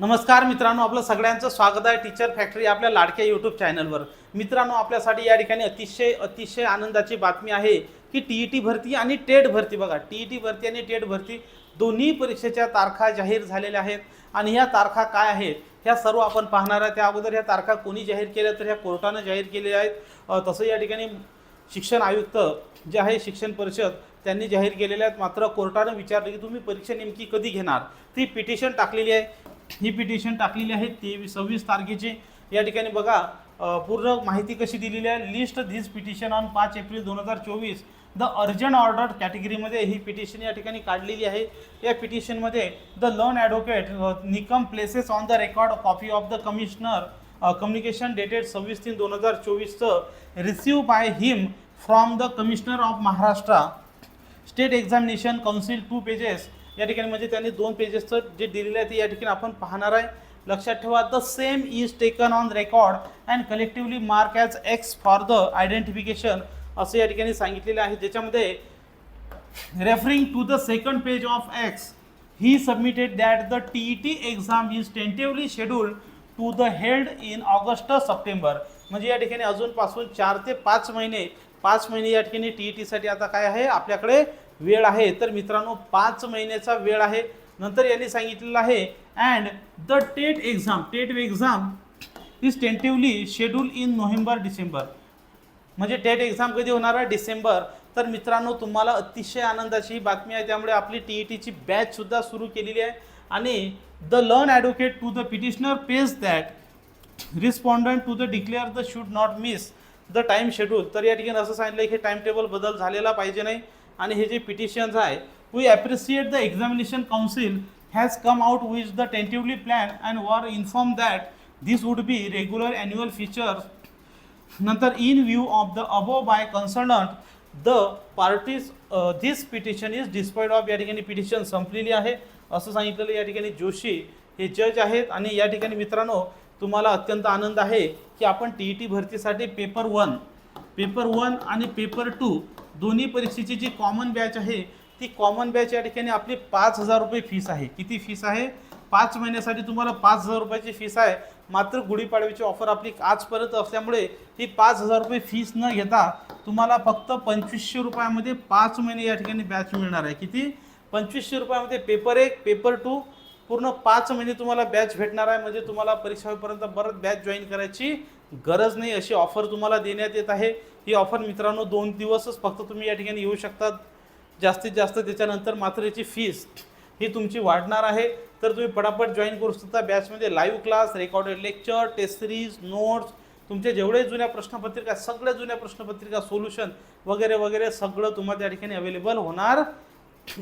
नमस्कार मित्रांनो आपलं सगळ्यांचं स्वागत आहे टीचर फॅक्टरी आपल्या लाडक्या यूट्यूब चॅनलवर मित्रांनो आपल्यासाठी या ठिकाणी अतिशय अतिशय आनंदाची बातमी आहे की टी ई टी भरती आणि टेट भरती. बघा टी ई टी भरती आणि टेट भरती दोन्ही परीक्षेच्या तारखा जाहीर झालेल्या आहेत. आणि ह्या तारखा काय आहेत ह्या सर्व आपण पाहणार आहे त्या अगोदर ह्या तारखा कोणी जाहीर केल्या तर ह्या कोर्टानं जाहीर केलेल्या आहेत. तसं या ठिकाणी शिक्षण आयुक्त जे आहे शिक्षण परिषद त्यांनी जाहीर केलेल्या आहेत. मात्र कोर्टानं विचारलं की तुम्ही परीक्षा नेमकी कधी घेणार? ती पिटिशन टाकलेली आहे. ही पिटिशन टाकलेली आहे तेवीस सव्वीस तारखेची. या ठिकाणी बघा पूर्ण माहिती कशी दिलेली आहे? लिस्ट धीस पिटिशन ऑन पाच एप्रिल दोन हजार चोवीस. द अर्जंट ऑर्डर कॅटेगरीमध्ये ही पिटिशन या ठिकाणी काढलेली आहे. या पिटिशनमध्ये the learned advocate Nikam places on the record copy of the commissioner communication dated सव्वीस तीन दोन हजार चोवीसचं receive by him from the commissioner of Maharashtra state examination council two pages या ठिकाणी म्हणजे त्यांनी दोन पेजेसचं जे दिलेलं आहे ते या ठिकाणी आपण पाहणार आहे. लक्षात ठेवा the same is taken on record and collectively mark as X for the identification असं या ठिकाणी सांगितलेलं आहे. ज्याच्यामध्ये referring to the second page of X he submitted that the T E T exam is tentatively schedule to the held in August September म्हणजे या ठिकाणी अजूनपासून चार ते पाच महिने पाच महिने या ठिकाणी टी ई टीसाठी आता काय आहे? आपल्याकडे वेळ आहे. तर मित्रांनो पाच महिन्याचा वेळ आहे. नंतर यांनी सांगितलेलं आहे. And the TET exam TET exam is tentatively schedule in November December म्हणजे टेट एक्झाम कधी होणार आहे? डिसेंबर तर मित्रांनो तुम्हाला अतिशय आनंदाची ही बातमी आहे. त्यामुळे आपली टी ई टीची बॅचसुद्धा सुरू केलेली आहे. आणि the learned advocate to the petitioner page that respondent to the declare the should not miss the time schedule तर या ठिकाणी असं सांगितलं की टाईम टेबल बदल झालेला पाहिजे नाही. आणि हे जे पिटिशन्स आहे we appreciate the examination council has come out with the tentatively plan and were inform that this would be regular annual features नंतर in view of the above by concerned the parties this petition is disposed of या ठिकाणी petition संपलेली आहे. असं सांगितलेलं या ठिकाणी जोशी हे जज आहेत आणि या ठिकाणी मित्रांनो तुम्हाला अत्यंत आनंद आहे की आपण टी ई टी भरतीसाठी पेपर वन पेपर वन आणि पेपर टू दोन्ही परीक्षेची जी कॉमन बॅच आहे ती कॉमन बॅच या ठिकाणी आपली पाच हजार रुपये फीस आहे. किती फीस आहे? पाच महिन्यासाठी तुम्हाला पाच हजार रुपयाची फीस आहे. मात्र गुढीपाडव्याची ऑफर आपली आजपर्यंत असल्यामुळे ही पाच हजार रुपये फीस न घेता तुम्हाला फक्त पंचवीसशे रुपयामध्ये पाच महिने या ठिकाणी बॅच मिळणार आहे. किती? पंचवीसशे रुपयामध्ये पेपर एक पेपर टू पूर्ण पाच महिने तुम्हाला बॅच भेटणार आहे. म्हणजे तुम्हाला परीक्षा होईपर्यंत परत बॅच जॉईन करायची गरज नाही. अशी ऑफर तुम्हाला देण्यात येत आहे. ही ऑफर मित्रांनो दोन दिवसच फक्त तुम्ही या ठिकाणी येऊ शकतात. जास्तीत जास्त त्याच्यानंतर मात्र याची फीस ही तुमची वाढणार आहे. तर तुम्ही पटापट जॉईन करू शकता. बॅचमध्ये live class recorded lecture test series notes तुमचे जेवढे जुन्या प्रश्नपत्रिका सगळ्या जुन्या प्रश्नपत्रिका सोल्युशन वगैरे वगैरे सगळं तुम्हाला त्या ठिकाणी अवेलेबल होणार.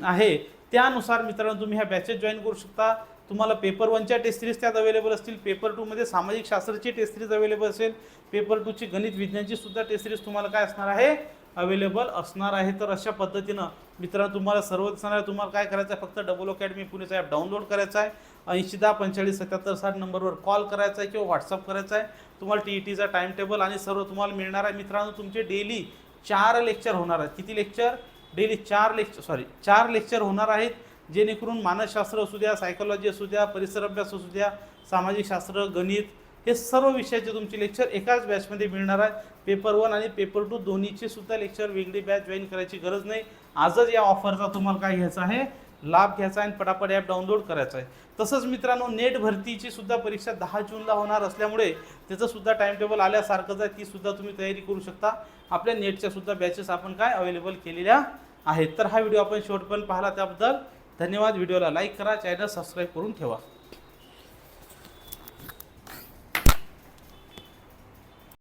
आहे. त्यानुसार मित्रांनो तुम्ही ह्या बॅचेस जॉईन करू शकता. तुम्हाला पेपर वनच्या टेस्ट सिरीज त्यात अवेलेबल असतील. पेपर टूमध्ये सामाजिक शास्त्राची टेस्ट सिरीज अवेलेबल असेल. पेपर टूची गणित विज्ञानची सुद्धा टेस्ट सिरीज तुम्हाला काय असणार आहे? अवेलेबल असणार आहे. तर अशा पद्धतीनं मित्रांनो तुम्हाला सर्व दिसणार आहे. तुम्हाला काय करायचं आहे? फक्त डबल अकॅडमी पुणेचा ॲप डाउनलोड करायचा आहे. ऐंशी दहा पंचेचाळीस सत्याहत्तर साठ नंबरवर कॉल करायचा आहे किंवा व्हॉट्सअप करायचा आहे. तुम्हाला टी ई टीचा टाईम टेबल आणि सर्व तुम्हाला मिळणार आहे. मित्रांनो तुमचे डेली चार लेक्चर होणार आहेत. किती लेक्चर डेली चार लेक्चर सॉरी चार लेक्चर होणार आहेत जेणेकरून मानसशास्त्र असू द्या सायकोलॉजी असू द्या परिसर अभ्यास असू द्या सामाजिक शास्त्र गणित हे सर्व विषयाचे तुमचे लेक्चर एकाच बॅचमध्ये मिळणार आहे पेपर वन आणि पेपर टू दोन्हीचे सुद्धा लेक्चर वेगळी बॅच जॉईन करायची गरज नाही. आजच या ऑफरचा तुम्हाला काय घ्यायचा आहे? लाभ घ्यायचा आहे आणि पटापट ॲप डाउनलोड करायचा आहे. तसंच मित्रांनो नेट भरतीची सुद्धा परीक्षा दहा जूनला होणार असल्यामुळे त्याचंसुद्धा टाईम टेबल आल्यासारखंच आहे. तीसुद्धा तुम्ही तयारी करू शकता. आपल्या नेटच्या सुद्धा बॅचेस आपण काय अवेलेबल केलेल्या आहेत. तर हा व्हिडिओ आपण शेवटपर्यंत पाहिला त्याबद्दल धन्यवाद. व्हिडिओला लाईक करा चॅनल सबस्क्राईब करून ठेवा.